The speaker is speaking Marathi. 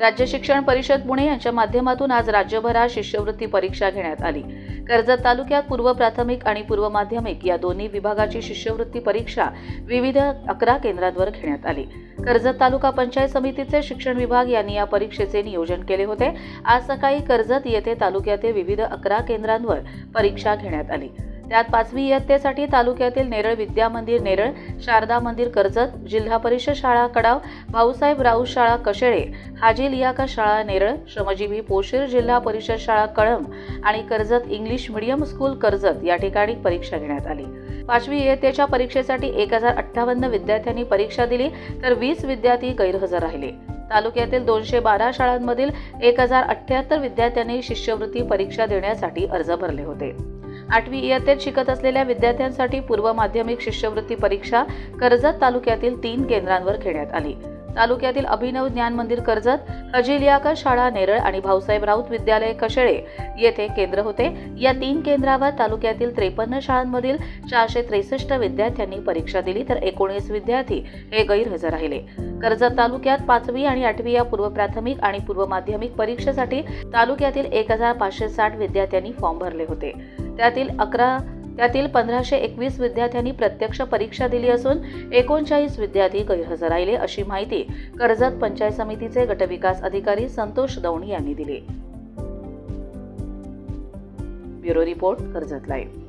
राज्य शिक्षण परिषद पुणे यांच्या माध्यमातून आज राज्यभरात शिष्यवृत्ती परीक्षा घेण्यात आली. कर्जत तालुक्यात पूर्व प्राथमिक आणि पूर्व माध्यमिक या दोन्ही विभागाची शिष्यवृत्ती परीक्षा विविध अकरा केंद्रांवर घेण्यात आली. कर्जत तालुका पंचायत समितीचे शिक्षण विभाग यांनी या परीक्षेचे नियोजन केले होते. आज सकाळी कर्जत येथे तालुक्यातील विविध अकरा केंद्रांवर परीक्षा घेण्यात आली. त्यात पाचवी इयत्तेसाठी तालुक्यातील नेरळ विद्या मंदिर नेरळ शारदा मंदिर कर्जत जिल्हा परिषद शाळा कडाव भाऊसाहेब राऊत शाळा कशेळे हाजी लियाका शाळा नेरळ श्रमजीवी पोशीर जिल्हा परिषद शाळा कळंब आणि Karjat English medium school Karjat या ठिकाणी परीक्षा घेण्यात आली. पाचवी इयत्तेच्या परीक्षेसाठी एक हजार अठ्ठावन्न विद्यार्थ्यांनी परीक्षा दिली तर वीस विद्यार्थी गैरहजर राहिले. तालुक्यातील दोनशे बारा शाळांमधील एक हजार अठ्ठ्याहत्तर विद्यार्थ्यांनी शिष्यवृत्ती परीक्षा देण्यासाठी अर्ज भरले होते. आठवी इयत्तेत शिकत असलेल्या विद्यार्थ्यांसाठी पूर्व माध्यमिक शिष्यवृत्ती परीक्षा कर्जत तालुक्यातील तीन केंद्रांवर घेण्यात आली. तालुक्यातील अभिनव ज्ञान मंदिर कर्जत हजिलियाका शाळा नेरळ आणि भाऊसाहेब राऊत विद्यालय कशेळे येथे केंद्र होते. या तीन केंद्रावर तालुक्यातील त्रेपन्न शाळांमधील चारशे त्रेसष्ट विद्यार्थ्यांनी परीक्षा दिली तर एकोणीस विद्यार्थी हे गैरहजर राहिले. कर्जत तालुक्यात पाचवी आणि आठवी या पूर्व प्राथमिक आणि पूर्व माध्यमिक परीक्षेसाठी तालुक्यातील एक हजार पाचशे साठ विद्यार्थ्यांनी फॉर्म भरले होते. त्यातील अकरा त्यातील पंधराशे एकवीस विद्यार्थ्यांनी प्रत्यक्ष परीक्षा दिली असून एकोणचाळीस विद्यार्थी गैरहजर राहिले अशी माहिती कर्जत पंचायत समितीचे गटविकास अधिकारी संतोष दौंड यांनी दिली. Bureau report Karjat live.